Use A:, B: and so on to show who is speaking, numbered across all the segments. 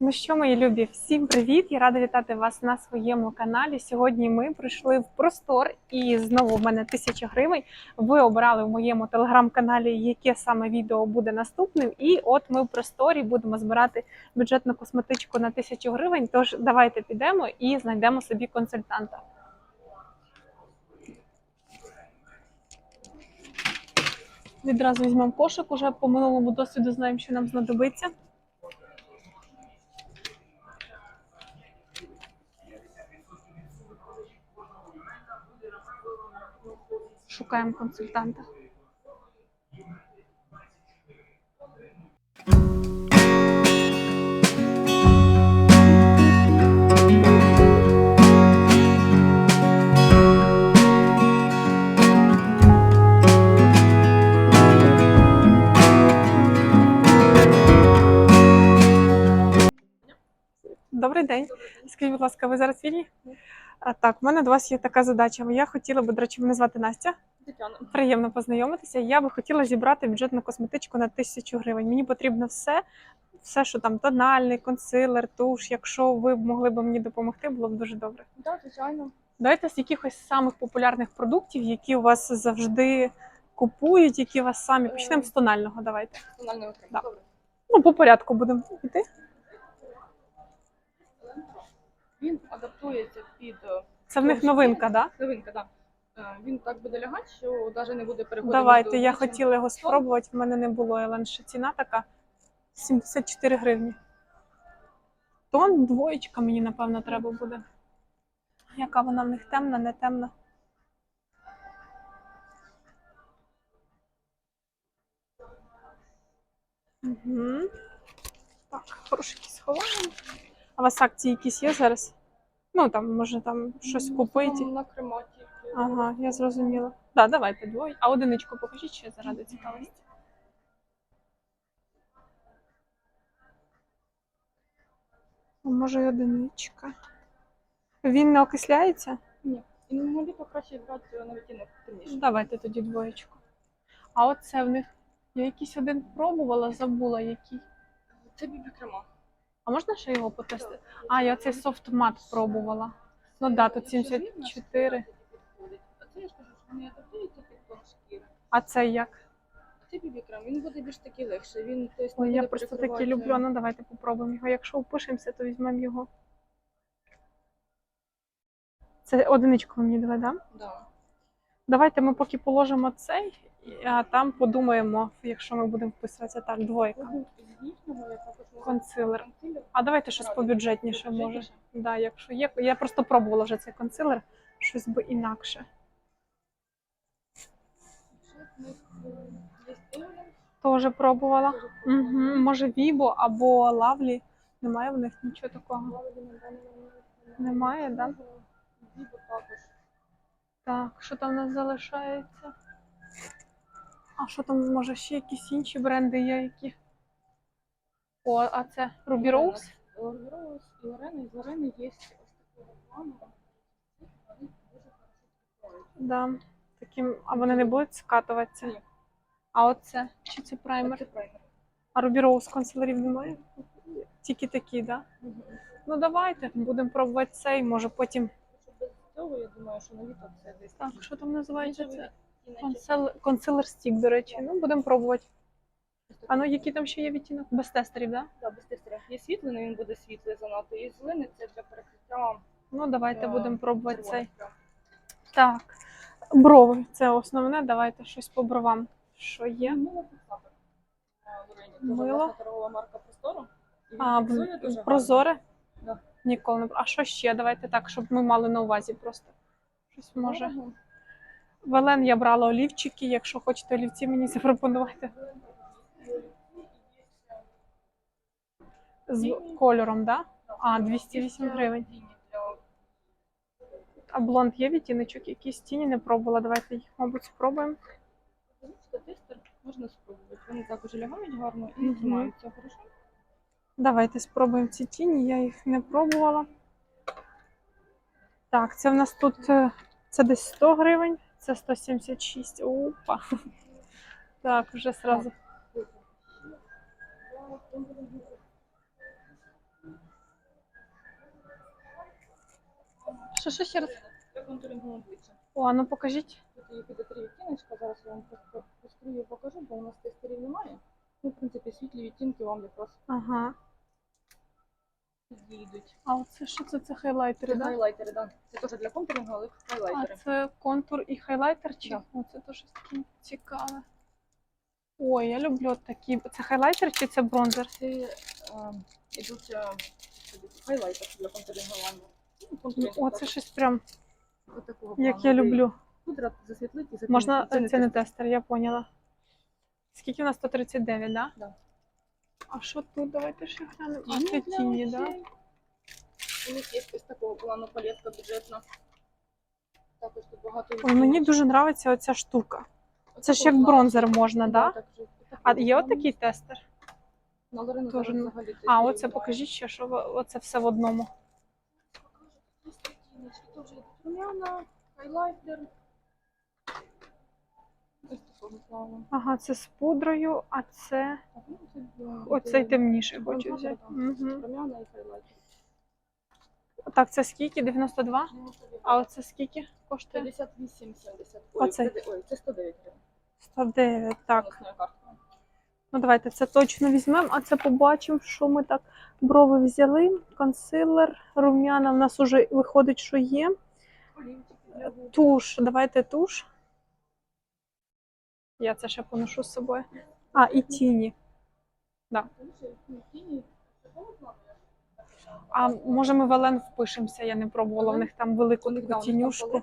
A: Ну що, мої любі, всім привіт! Я рада вітати вас на своєму каналі. Сьогодні ми прийшли в простор, і знову в мене тисяча гривень. Ви обрали в моєму телеграм-каналі, яке саме відео буде наступним. І от ми в просторі будемо збирати бюджетну косметичку на тисячу гривень. Тож давайте підемо і знайдемо собі консультанта. Відразу візьмемо кошик, уже по минулому досвіду знаємо, що нам знадобиться. Шукаємо консультанта. Добрий день. Скажіть, будь ласка, ви зараз вільні? А, Так, в мене до вас є така задача. Я хотіла би, до речі, мене звати Настя.
B: Тетяна.
A: Приємно познайомитися. Я би хотіла зібрати бюджетну косметичку на тисячу гривень. Мені потрібно все, все, що там тональний, консилер, туш. Якщо ви б могли б мені допомогти, було б дуже добре.
B: Так, звичайно.
A: Давайте з якихось самих популярних продуктів, які у вас завжди купують, які вас самі почнемо з тонального. Давайте.
B: Тональний окрем.
A: Да.
B: Добре.
A: Ну, по порядку будемо йти.
B: Він адаптується під е,
A: Це в них новинка, да?
B: новинка, так. Да. Він так буде лягати, що навіть не буде переходити.
A: Давайте,
B: до
A: я хотіла його спробувати, в мене не було, але ще ціна така 74 гривні. Тон двоєчка мені, напевно, треба буде. Яка вона в них темна, не темна. Угу. Так, хорошенький сховаємо. А у вас акції якісь є зараз? Ну, там, може, там щось
B: Ну,
A: купити.
B: На крематі.
A: Ага, я зрозуміла. Да, давайте двоє. А одиничку покажіть ще заради цікавості. А може й одиничка. Він не окисляється?
B: Ні. І на літо краще брати на відтінок темніше.
A: Давайте тоді двоєчку. А оце в них. Я якийсь один пробувала, забула який.
B: Це бібі крема.
A: А можна ще його потестити? А, я цей софт мат пробувала. Ну да, тут 74.
B: А це
A: як?
B: Це бібі крем, він буде більш такий легший. Він, тобто,
A: Ой, я просто такі люблю. Ну давайте попробуємо його. Якщо впишемося, то візьмемо його. Це одиничку ви мені дали, так? Да?
B: Да.
A: Давайте ми поки положимо цей, а там подумаємо, якщо ми будемо вписуватися так, двойка. Консилер. А давайте щось побюджетніше може. Да, якщо є. Я просто пробувала вже цей консилер, щось би інакше.
B: Е?
A: Теж пробувала. Угу. Може, Вібо або Лавлі. Немає в них нічого такого. Немає, да? Так, що там у нас залишається? А що там, може, ще якісь інші бренди є, які. О, а це Ruby Rose?
B: Ruby Rose і Лорена. З Лорени є ось дуже хорошо
A: Да. Таким... А вони не будуть скатуватися?
B: Ні.
A: А оце? Чи це праймер?
B: Це праймер.
A: А Ruby Rose консилерів немає? Тільки такі, так? Да? Ну давайте, будемо пробувати цей, може потім.
B: Без цього, я думаю, що на літо це десь.
A: Так, що там називається це?
B: І.
A: Консилер стік, до речі. Ну, будемо пробувати. А ну, які там ще є відтінок? Без тестерів, так? Да?
B: Да, без тестера. Є світлий, він буде світлий занадто. Є зелений, це для перекриття.
A: Ну, давайте
B: е,
A: будемо пробувати цей. Так. Брови, це основне. Давайте щось по бровам. Що
B: Є мило фіксатор. Лорені. Дуже
A: Мило?
B: торгова марка Простору.
A: А,
B: дуже
A: прозоре?
B: Да.
A: Ніколи не. А що ще? Давайте так, щоб ми мали на увазі просто. Щось може. Велен я брала олівчики. Якщо хочете олівці, мені запропонувати. З кольором, так? Да? А, 208 гривень. А блонд є відтіночок, якісь тіні не пробувала. Давайте їх, мабуть, спробуємо.
B: Тестер можна спробувати. Вони також лягають гарно і
A: Мгм.
B: тримаються хорошо.
A: Давайте спробуємо ці тіні, я їх не пробувала. Так, це в нас тут е, це десь 100 гривень, Це 176. Опа. Так, вже сразу. Що, що ще раз? О, а ну покажіть.
B: Тут є три відтіночка, зараз я вам просто построю покажу, бо у нас тестері немає. Ну, в принципі, світлі відтінки вам якраз.
A: Ага.
B: Підійдуть.
A: А оце що це? Це хайлайтери,
B: Це
A: да?
B: хайлайтери, так. Це теж для контурингу, але
A: А це контур і хайлайтер чи?
B: Да.
A: О, це теж таке цікаве. Ой, я люблю такі. Це хайлайтер чи це бронзер?
B: Це е, ідуть е, хайлайтер для контурингування. Ну,
A: О, це щось прям,
B: От такого
A: як я люблю.
B: Пудра засвітлить і.
A: Можна, це не,
B: тестер.
A: я поняла. Скільки у нас 139, да?
B: Да.
A: А що тут? Давайте ще глянемо. А це тіні, да?
B: У них є ось такого плану палетка бюджетна. Також тут багато
A: Ой, мені дуже подобається оця штука. Це ж як бронзер можна, да?
B: так
A: А є отакий тестер?
B: На взагалі
A: А, оце покажіть ще, що оце все в одному.
B: Хайлайтер. Ось.
A: Ага, це з пудрою, а це оцей темніший хочу взяти. Угу. Так, це скільки? 92? А оце скільки коштує?
B: 58,70.
A: Оцей?
B: Ой, це- ой, це 109 гривень.
A: 109, так. Ну давайте це точно візьмемо, а це побачимо, що ми так брови взяли. Консилер, рум'яна. В нас уже виходить, що є. Туш, давайте туш. Я це ще поношу з собою. А, і тіні.
B: Тіні.
A: А може ми в Елен впишемося, я не пробувала. В них там велику
B: да,
A: таку тінюшку.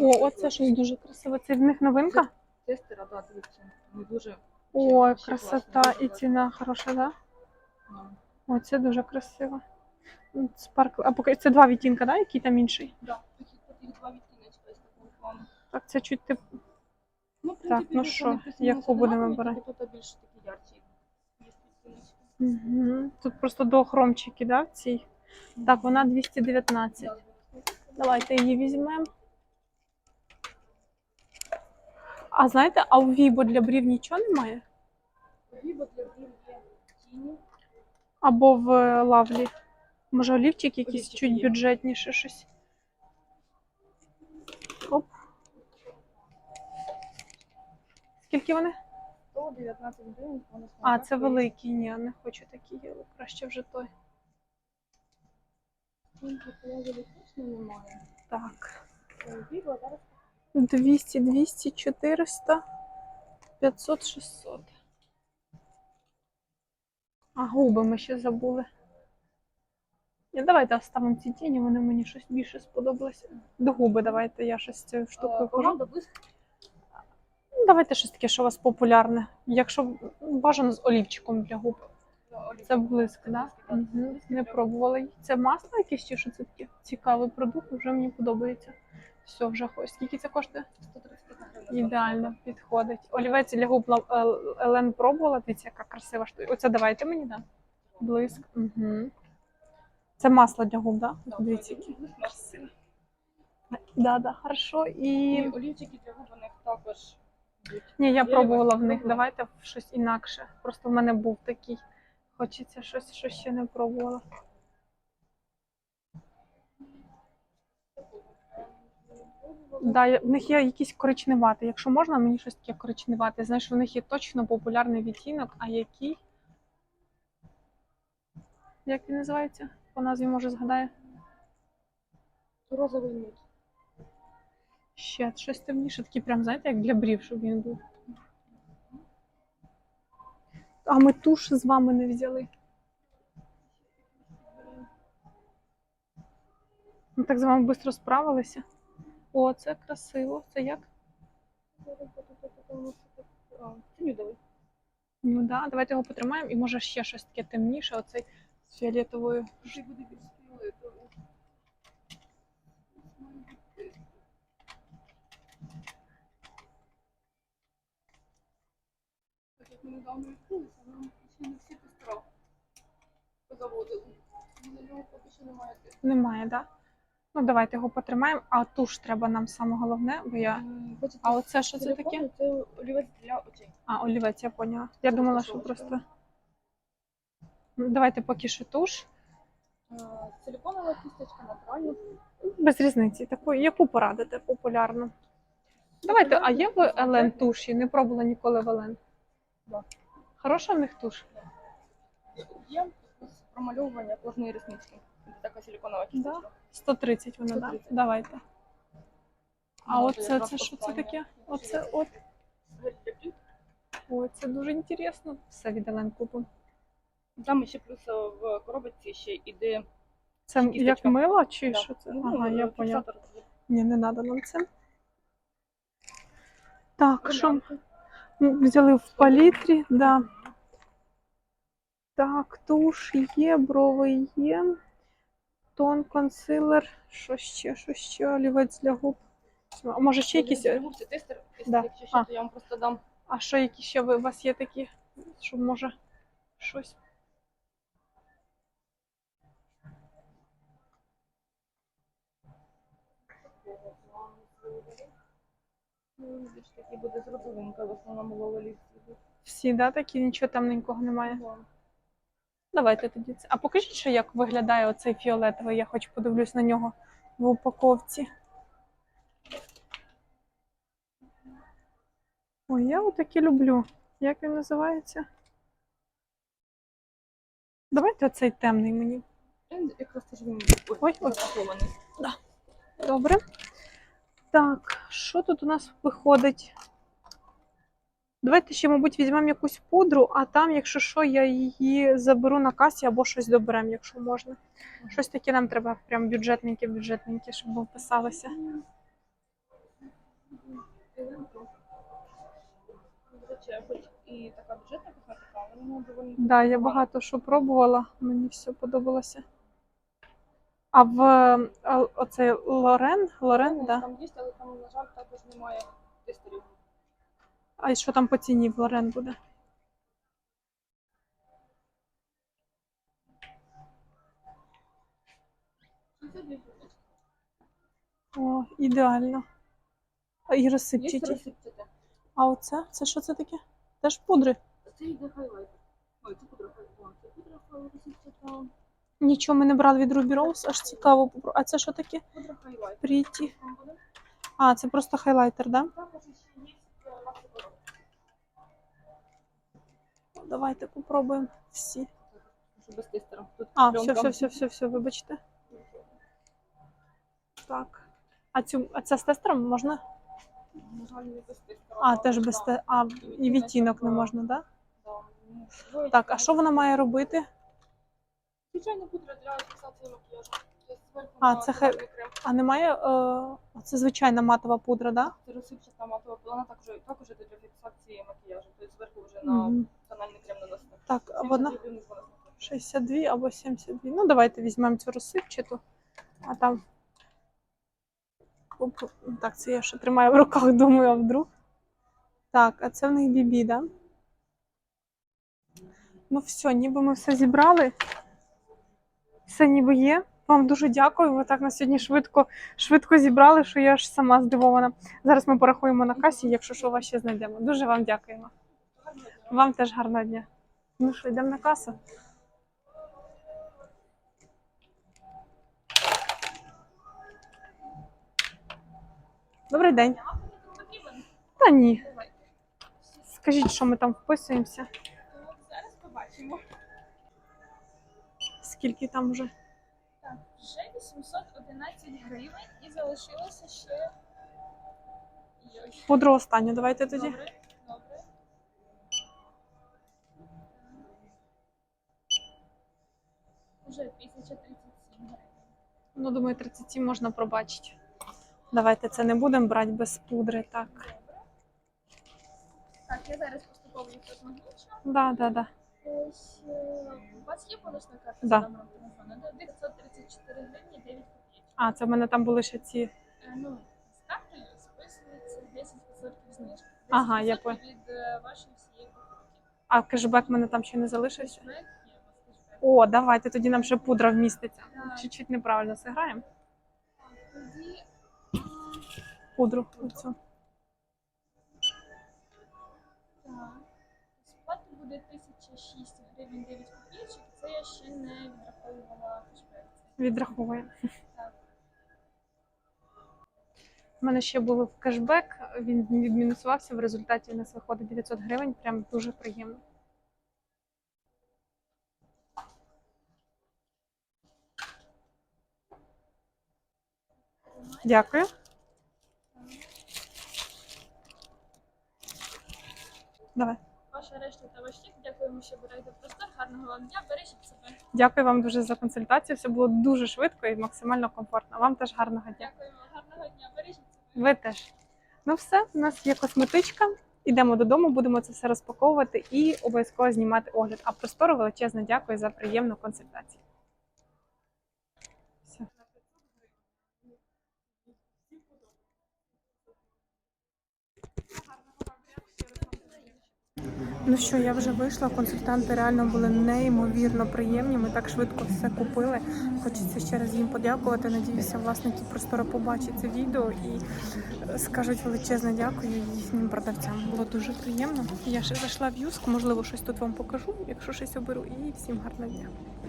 A: О, оце щось дуже красиве. Це в них новинка?
B: Тестера, да, дивіться.
A: Ой, красота і ціна хороша, да?
B: ну,
A: О, це дуже красиво. Спаркл. А поки це два відтінка, да? Який там інший?
B: да, такі два відтіночка із такого плану.
A: Так, це чуть тип.
B: Ну, в принципі,
A: Так, ну
B: якщо
A: що,
B: вони
A: яку будемо
B: однакові,
A: вибирати?
B: то Тут більш такі ярчі є відтіночки.
A: Угу. Тут просто до хромчики, да, в цій. Так, вона 219.
B: Да,
A: Давайте її візьмемо. А знаєте, а у Вібо для брів нічого немає?
B: Гіба для брів є тіні.
A: Або в е, лавлі? Може, олівчик якийсь
B: Олівчик
A: чуть
B: є.
A: бюджетніше щось. Оп. Скільки вони?
B: 119 гривень.
A: А, це великий. Ні, не хочу такі. я Краще вже той. Так.
B: Це Гіба зараз
A: 200, 200, 400, 500, 600. А губи ми ще забули. Ні, давайте оставимо ці тіні, вони мені щось більше сподобалося. До губи давайте, я щось цією штукою хожу. давайте щось таке, що у вас популярне. Якщо бажано з олівчиком для губ. Це блиск, так? Да? Угу. Не пробувала. Це масло якесь чи що це таке? Цікавий продукт, вже мені подобається. Все, вже хоч. Скільки це коштує?
B: 131 гривня.
A: Ідеально підходить. Олівець для губ Елен пробувала. Дивіться, яка красива штука. Оце давайте мені, да? Блиск. Угу. Це масло для губ, да?
B: Да,
A: Дивіться, які Да, да, хорошо.
B: І
A: І
B: олівчики для губ у них також йдуть.
A: ні, я
B: Є,
A: пробувала в них.
B: пробували?
A: Давайте в щось інакше. Просто в мене був такий. Хочеться щось, що ще не пробувала. Да, я- в них є якісь коричневаті. Якщо можна, мені щось таке коричневате. Знаєш, в них є точно популярний відтінок, а який? Як він називається? По назві може згадає?
B: Розовий нюд.
A: Ще щось темніше, такий прям, знаєте, як для брів, щоб він був. А ми туш з вами не взяли. Ми так з вами швидко справилися. О, це красиво. Це як?
B: Це нюдовий.
A: Ну да, давайте його потримаємо і може ще щось таке темніше, оцей з фіолетовою.
B: Так недавно відкрилися, нам ще не всі пестро позаводили. На нього поки що немає.
A: Немає, да? Ну давайте його потримаємо, а туш треба нам саме головне, бо я. А оце що це таке?
B: Це олівець для очей.
A: А, олівець, я поняла. Я думала, що просто. Ну, Давайте поки що туш.
B: Е, Силіконова кісточка натуральна.
A: Без різниці. Таку, яку порадите популярну? Давайте, а є в Елен туші? Не пробувала ніколи в Елен.
B: Да.
A: Хороша в них туш?
B: Є промальовування кожної реснички. Така силіконова кісточка.
A: 130 вона, так?
B: 130.
A: Давайте. А оце це що це таке? Оце от. Ой, це дуже інтересно. Все від Елен купимо.
B: Там ще плюс в коробочці ще йде
A: Це
B: Кісточка.
A: як мило чи
B: Да.
A: що це?
B: ну,
A: Ага, я поняла. Ні, не треба нам це. Так, що взяли в палітрі, да. Так, туш є, брови є. Тон, консилер, що ще, що ще, олівець для губ. А може ще якісь.
B: Для губ Це тестер.
A: Да.
B: Якщо що,
A: А.
B: то я вам просто дам.
A: А що які ще ви, у вас є такі? Щоб може щось.
B: Більш такий буде з родовинка, в основному ловелі.
A: Всі, да, такі, нічого темненького немає. Давайте тоді це. А покажіть, що як виглядає оцей фіолетовий, я хоч подивлюсь на нього в упаковці. Ой, я отакі люблю. Як він називається? Давайте оцей темний мені.
B: Якраз теж він
A: Ой, ой.
B: запакований.
A: Добре. Так, що тут у нас виходить? Давайте ще, мабуть, візьмемо якусь пудру, а там, якщо що, я її заберу на касі або щось доберемо, якщо можна. Щось таке нам треба, прям бюджетненьке, бюджетненьке, щоб вписалося.
B: Доволі.
A: Да, я багато що пробувала, мені все подобалося. А в а, оцей Лорен, Лорен,
B: Ну,
A: да?
B: Там є, але там, на жаль, також немає тестерів.
A: А що там по ціні в Лорен буде? О, ідеально. А, І розсипчаті. А оце? Це що це таке? Теж пудри.
B: Це йде хайлайтер. Ой, це пудра хайлайтер. Це пудра розсипчата.
A: Нічого ми не брали від Ruby Rose, аж цікаво. А це що таке?
B: Буде?
A: А, це просто хайлайтер, да? Давайте попробуємо всі. А, все, все, все, все, все, вибачте. Так. А цю, а це з тестером можна? А, теж без те. А, і відтінок не можна, да?
B: Да.
A: Так, а що вона має робити?
B: Звичайно, пудра для фіксації макіяжу.
A: А, це хай-
B: крем.
A: А немає. Е... Це звичайна матова пудра, да?
B: Це розсипчата матова вона також, також йде для фіксації макіяжу. Тобто зверху вже на
A: Мгм.
B: тональний крем наносити.
A: Так, а вона
B: 70 гривень вона стоїть.
A: 62 або 72. Ну, давайте візьмемо цю розсипчату, а там. Оп, Так, це я ще тримаю в руках, думаю, а вдруг. Так, а це в них бібі, да? Ну все, ніби ми все зібрали. Все ніби є. Вам дуже дякую. Ви так на сьогодні швидко, швидко зібрали, що я аж сама здивована. Зараз ми порахуємо на касі, якщо що, вас ще знайдемо. Дуже вам дякуємо. Вам теж гарного дня. Ну що, йдемо на касу? Добрий день. Та ні. Скажіть, що ми там вписуємося? Скільки там вже?
C: Так, вже 811 гривень і залишилося ще.
A: Пудру останню, давайте тоді.
C: Добре, добре. Уже 1037 гривень.
A: Ну, думаю, 37 можна пробачити. Давайте це не будемо брати без пудри, так.
C: Добре. Так, я зараз поступово їх розмагнічу.
A: Да, да, да.
C: Е, у вас є бонусна карта
A: Да.
C: за номером телефону? До 934 гривні 9 копійок.
A: А, це в мене там були ще ці.
C: Е, Ну, з картою списується 10% знижки.
A: Ага, я
C: 10%
A: поняла.
C: від е, вашої всієї покупки.
A: А кешбек в мене там ще не залишився.
C: Кешбек є у вас кешбек.
A: О, давайте тоді нам ще пудра вміститься.
C: Так.
A: Чуть-чуть неправильно зіграємо.
C: Тоді
A: Пудру. Оцю.
C: Так. Сплату
B: буде 1006 гривень 9 копійочок. Це я ще не відраховувала кешбек.
A: Відраховує.
B: Так.
A: У мене ще був кешбек, він відмінусувався. В результаті у нас виходить 900 гривень. Прям дуже приємно. Дякую. Давай.
B: Ваша решта та ваш чек. Дякуємо, що берете простор. Гарного вам дня. Бережіть себе.
A: Дякую вам дуже за консультацію. Все було дуже швидко і максимально комфортно. Вам теж гарного дня.
B: Дякуємо. Гарного дня. Бережіть себе.
A: Ви теж. Ну все, у нас є косметичка. Ідемо додому, будемо це все розпаковувати і обов'язково знімати огляд. А простору величезне дякую за приємну консультацію. Все. Ну що, я вже вийшла. Консультанти реально були неймовірно приємні. Ми так швидко все купили. Хочеться ще раз їм подякувати. Надіюся, власники простора побачать це відео і е, скажуть величезне дякую їхнім продавцям. Було дуже приємно. Я ще зайшла в юск, можливо, щось тут вам покажу, якщо щось оберу. І всім гарного дня.